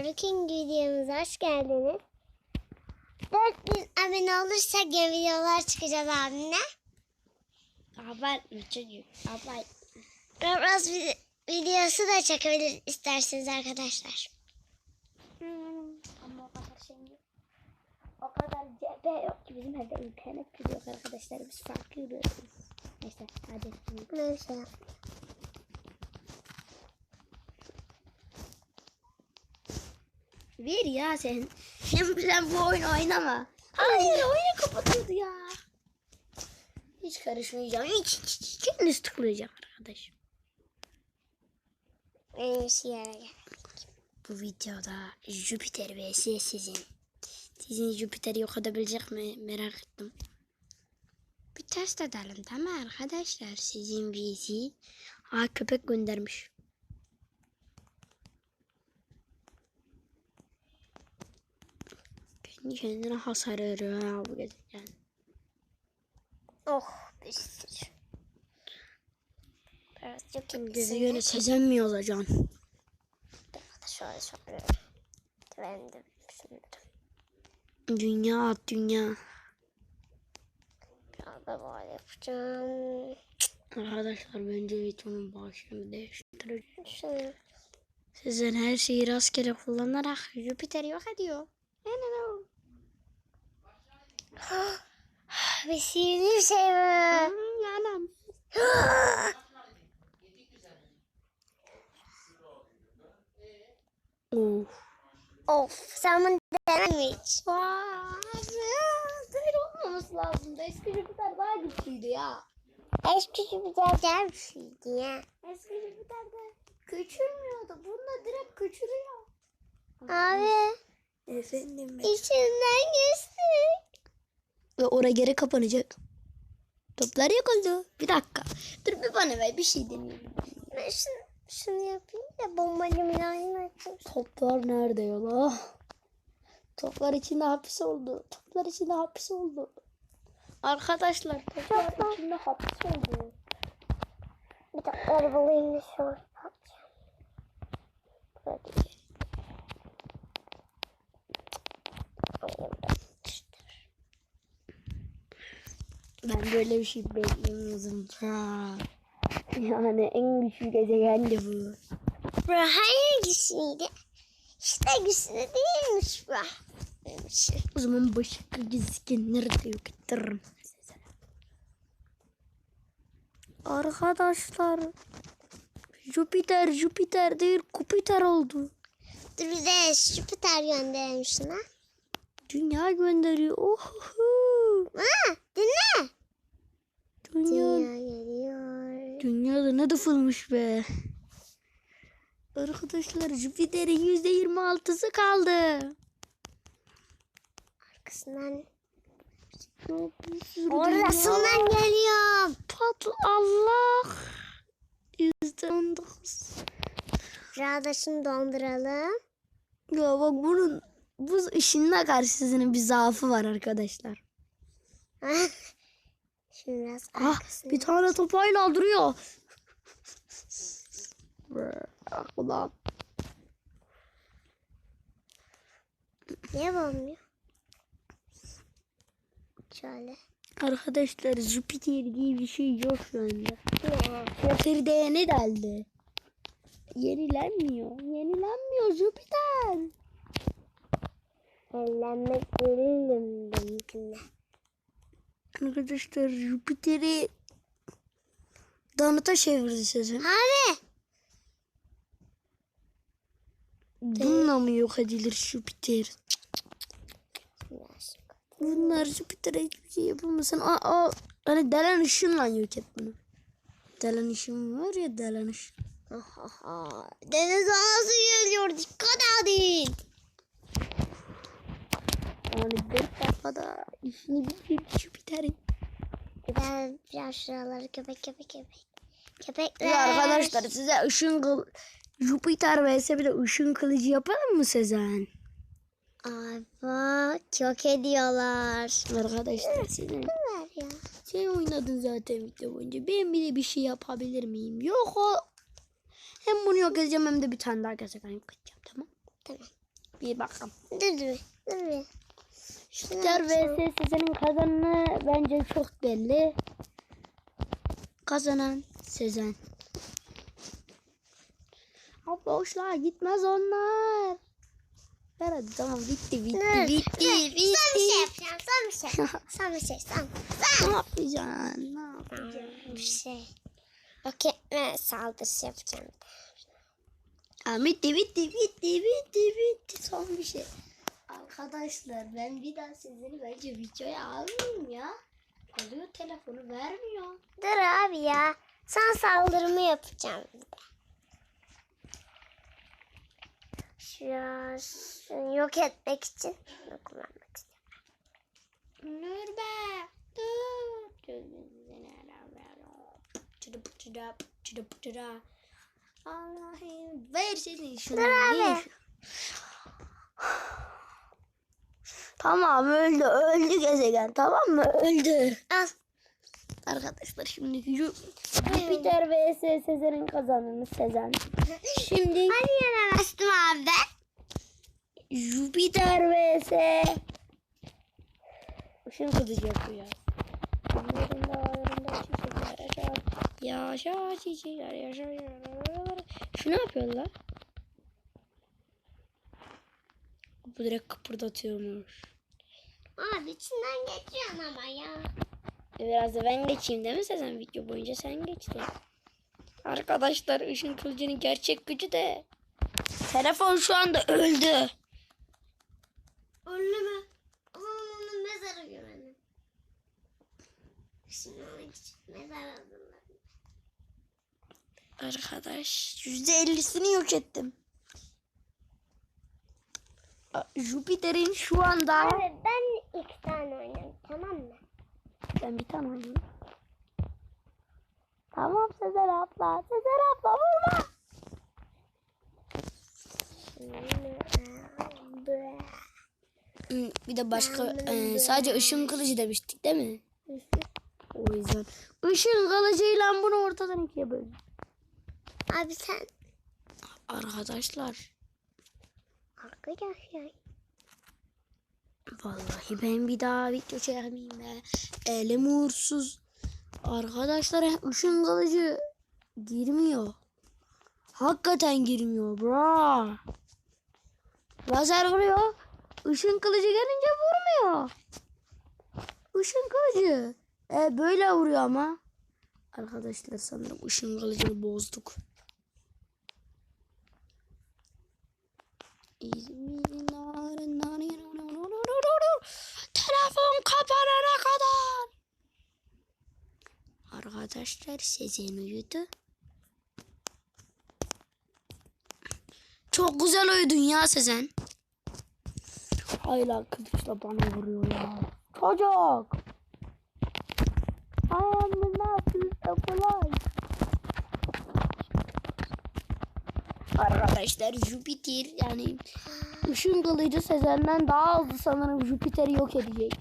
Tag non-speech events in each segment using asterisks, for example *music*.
Bugün videomuza hoş geldiniz. 4000 abone olursak yeni videolar çıkacağız abimle. Abartma çocuk. Abartma. Biraz vi- videosu da çekebilir isterseniz arkadaşlar. Ama o kadar şey yok. O kadar cephe yok ki bizim evde internet yok arkadaşlar. Biz farklı yürüyoruz. Neyse hadi. Neyse. Ver ya sen. Sen, sen bu oyunu oynama. Hayır oyunu kapatıyordu ya. Hiç karışmayacağım. Hiç, hiç, hiç. Kendiniz tıklayacağım arkadaş. En iyisi yere gel. Bu videoda Jüpiter vs sizin. Sizin Jüpiter'i yok edebilecek mi merak ettim. Bir test edelim tamam arkadaşlar? Sizin vs. Aa köpek göndermiş. Kendine hasar veriyor ha bu gezegen. Oh bir sürü. Biraz çok Gezegeni sezen mi yazacaksın? Şöyle şöyle. Ben de şimdi Dünya at dünya. biraz da böyle yapacağım. Arkadaşlar bence videonun başlığını değiştireceğim. Sizin her şeyi rastgele kullanarak Jüpiter yok ediyor. *gasps* Bir sihirli şey mi? Anam. *gasps* Of. of sen bunu denedin mi hiç? Böyle olmaması lazımdı. Eski Jüpiter daha güçlüydü ya. Eski bir güzel bir şeydi ya. Eski Jüpiter'de küçülmüyordu. Bunda direkt küçülüyor. Abi Efendim. içinden geçti. Ve oraya geri kapanacak. Toplar yok oldu. Bir dakika. Dur bir bana ver bir şey deneyeyim. Ben şunu, şunu yapayım da bombacı milayını açayım. Toplar nerede yola? Toplar içinde hapis oldu. Toplar içinde hapis oldu. Arkadaşlar toplar içinde hapis oldu. Bir dakika arabalıyım da yapacağım. Böyle. Ben böyle bir şey beklemiyordum. Yani en güçlü gezegendi bu. Bu hangisiydi? İşte güçlü değilmiş bu. O zaman başka gezegenleri de yok ettiririm. Arkadaşlar Jüpiter Jüpiter değil Kupiter oldu. Dur bir de Jüpiter gönderelim şuna. Dünya gönderiyor. Oho. Ha, dinle. Dünya Dünya geliyor. Dünyada ne dıfılmış be. Arkadaşlar Jüpiter'in yüzde yirmi altısı kaldı. Arkasından. Orasından dünya geliyorum. Patl Allah. Yüzde on dokuz. Biraz da şunu donduralım. Ya bak bunun bu ışınla karşısının bir zaafı var arkadaşlar. *laughs* Şimdi biraz Ah bir tane topayla duruyor. Ah ulan. Niye olmuyor? Şöyle. Arkadaşlar Jüpiter diye bir şey yok şu anda. Ne? Jüpiter ne deldi? Yenilenmiyor. Yenilenmiyor Jüpiter. Ellenmek gelirim benimkine. Arkadaşlar Jüpiter'i Donut'a çevirdi sözü. Abi. Bununla mı yok edilir Jüpiter? Bunlar Jüpiter'e hiçbir şey yapamasın. Aa, aa, hani delen ışınla yok et bunu. Delen ışın var ya delen ışın. Deniz anası geliyor. Dikkat edin. Yani dört dakikada işini bitirdi Jüpiter'in. Bir daha biraz şuraları köpek köpek köpek. Köpekler. Ya arkadaşlar size ışın kıl... Jüpiter vs bir de ışın kılıcı yapalım mı Sezen? Ay bak çok ediyorlar. Arkadaşlar sizin Ver ya. Sen oynadın zaten video boyunca. Ben bir de bir şey yapabilir miyim? Yok o. Hem bunu yok edeceğim hem de bir tane daha gezegen yok edeceğim tamam. Tamam. Bir bakalım. Dur dur. Dur bir. Jüpiter vs Sezen'in kazananı bence çok belli. Kazanan Sezen. Abla hoşlar gitmez onlar. Ver hadi tamam bitti bitti bitti bitti. Son bir şey yapacağım. Son bir şey. Son *laughs* bir şey. Son. ne yapacaksın? Ne yapacaksın? Bir şey. Yok etme saldırısı yapacağım. Ha, bitti bitti bitti bitti bitti son bir şey. Arkadaşlar ben bir daha sizleri bence videoya almayayım ya. Alıyor telefonu vermiyor. Dur abi ya. Son saldırımı yapacağım. bir de. Şunu yok etmek için bunu kullanmak istiyorum. Nur be. Dur. Çıdıp çıdıp çıdıp çıdıp. Allah'ım ver senin şunu. Dur abi. Tamam öldü öldü gezegen tamam mı öldü. Al. Arkadaşlar şimdi Jüpiter vs Sezer'in kazananı Sezen. Şimdi Hani yenemezdim abi? Jüpiter vs Işın kılıcı yapıyor. Dağlarında, dağlarında çiçekler yaşar. Yaşa çiçekler yaşa. Şu ne yapıyorlar? Bu direkt kıpırdatıyormuş. Abi içinden geçiyorsun ama ya. Biraz da ben geçeyim değil mi Sezen? Video boyunca sen geçtin. Arkadaşlar ışın kılıcının gerçek gücü de. Telefon şu anda öldü. Öldü mü? O zaman onun mezarı görelim. Şimdi onun için mezar hazırladım. Arkadaş %50'sini yok ettim. Jüpiter'in şu anda... Abi ben iki tane oynadım tamam mı? Ben bir tane oynayayım. Tamam Sezer abla. Sezer abla vurma. Bir de başka e, sadece ışın kılıcı demiştik değil mi? O yüzden. Işın kılıcıyla bunu ortadan ikiye böldüm. Abi sen Arkadaşlar arkadaşlar. vallahi ben bir daha video çekmeyeyim be. Elim uğursuz. Arkadaşlar ışın kılıcı girmiyor. Hakikaten girmiyor bro. Lazer vuruyor. Işın kılıcı gelince vurmuyor. Işın kılıcı. E, böyle vuruyor ama. Arkadaşlar sanırım ışın kılıcını bozduk. Telefon kapanana kadar. Arkadaşlar Sezen uyudu. Çok güzel uyudun ya Sezen. Hala kılıçla bana vuruyor ya. Çocuk. I am the master of life. Arkadaşlar Jüpiter yani ışın kılıcı Sezen'den daha hızlı sanırım Jüpiter'i yok edecek.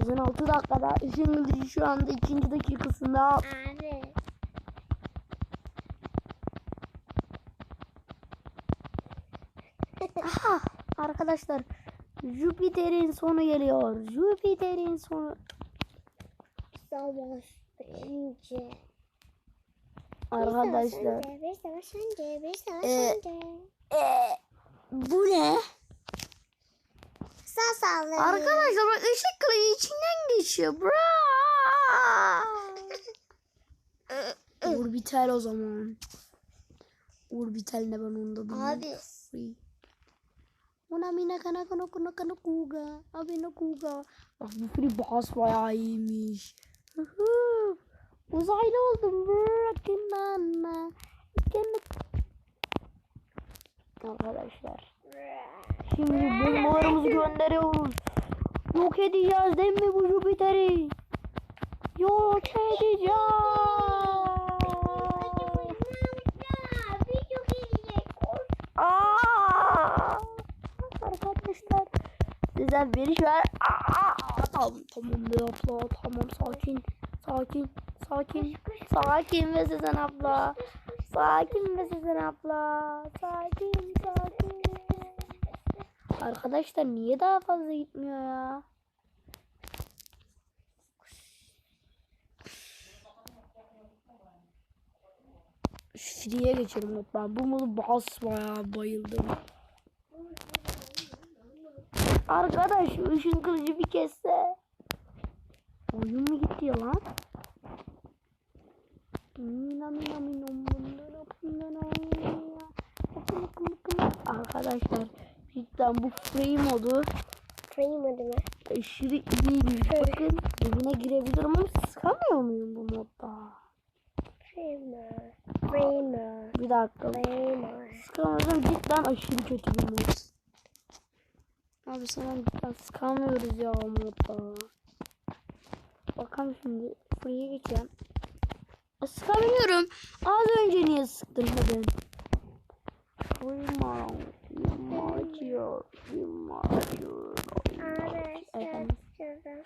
Sezen 6 dakikada ışın kılıcı şu anda ikinci dakikasında Abi. Aha, arkadaşlar Jüpiter'in sonu geliyor. Jüpiter'in sonu. Savaş önce. Arkadaşlar. Bir savaş önce. Bir savaş önce. Ee, bu ne? Sağ sağlığı. Arkadaşlar bak ışık kılıcı içinden geçiyor. Bra. *laughs* Orbital o zaman. Orbital ne ben onu da bilmiyorum. Abi. Una mina kana kana kana kana kuga. Abi ne kuga. Bak bu free boss bayağı iyiymiş. Uzaylı oldum. Bırakın bana. Arkadaşlar. Şimdi bombalarımızı gönderiyoruz. Yok edeceğiz değil mi bu Jüpiter'i? Yok edeceğiz. Aa! Arkadaşlar sizden biri şu an Aa! tamam tamam be abla tamam sakin sakin sakin sakin ve Sezen abla sakin ve Sezen abla sakin Arkadaşlar niye daha fazla gitmiyor ya? Free'ye geçelim ben bu modu basmaya bayıldım. Arkadaş ışın kılıcı bir kesse. Oyun mu gitti ya lan? Mina mina mina mundana mundana mina. Bakın bakın bakın. Arkadaşlar cidden bu free modu Frame modu mu? aşırı iyiymiş. Bakın evine girebilirim ama sıkamıyor muyum bu modda? Framer. Framer. Bir dakika. Framer. Sıkamıyorum cidden aşırı kötü bir mod. Abi sana cidden sıkamıyoruz ya o modda. Bakalım şimdi free'ye geçeceğim. Sıkamıyorum. Az önce niye sıktın. Yumacıyor. Abi Efendim? şurada.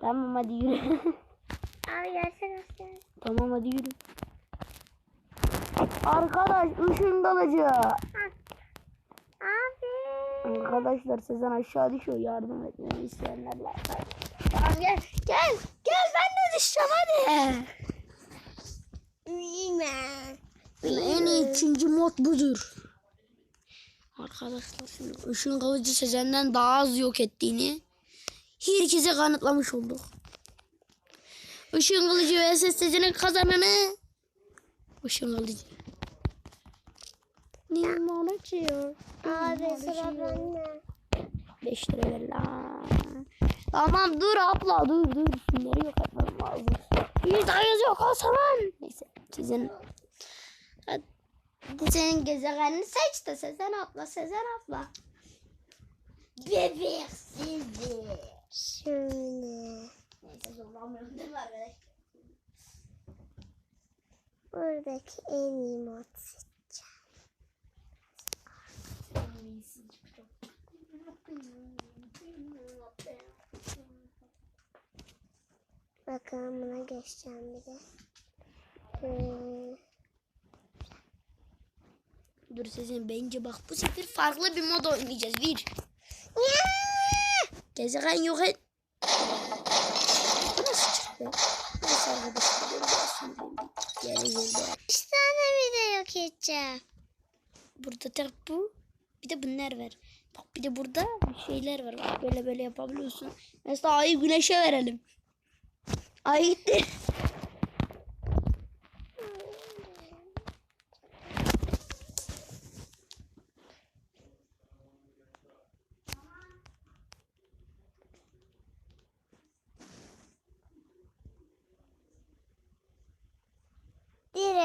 Tamam hadi yürü. *laughs* Abi gelsene sen. tamam hadi yürü. Arkadaş ışın dalıcı. Abi. Arkadaşlar Sezen aşağı düşüyor. Yardım etmemi isteyenler like. Gel gel gel. Gel ben de düşeceğim hadi. Framer. Üçüncü mod budur. Arkadaşlar şimdi ışın kılıcı Sezen'den daha az yok ettiğini herkese kanıtlamış olduk. Işın kılıcı vs Sezen'in kazananı Işın kılıcı. Limon açıyor. Abi sıra bende. 5 lira ver lan. Tamam dur abla dur dur. Şunları yok etmem lazım. Bir sayız yok o zaman. Neyse sizin Hadi senin gezegenini seç de Sezen abla Sezen abla. Bebek sizi. Şöyle. Neyse zorlamıyorum değil mi arkadaşlar? Buradaki en iyi mod. Bakalım buna geçeceğim bir de. Ee, Dur Sezen bence bak bu sefer farklı bir mod oynayacağız. Bir. Gezegen yok et. Nasıl çıktı? Neyse arkadaşlar ben yere. Üç tane video yok edeceğim. Burada tek bu. Bir de bunlar var. Bak bir de burada şeyler var. Bak böyle böyle yapabiliyorsun. Mesela ayı güneşe verelim. Ay gitti. *laughs*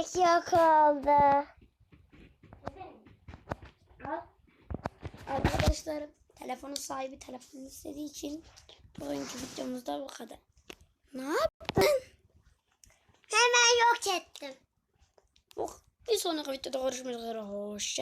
Direkt yok oldu. Arkadaşlar telefonun sahibi telefonu istediği için bugünkü videomuzda bu kadar. Ne yaptın? Hemen yok ettim. Bir sonraki videoda görüşmek üzere. Hoşça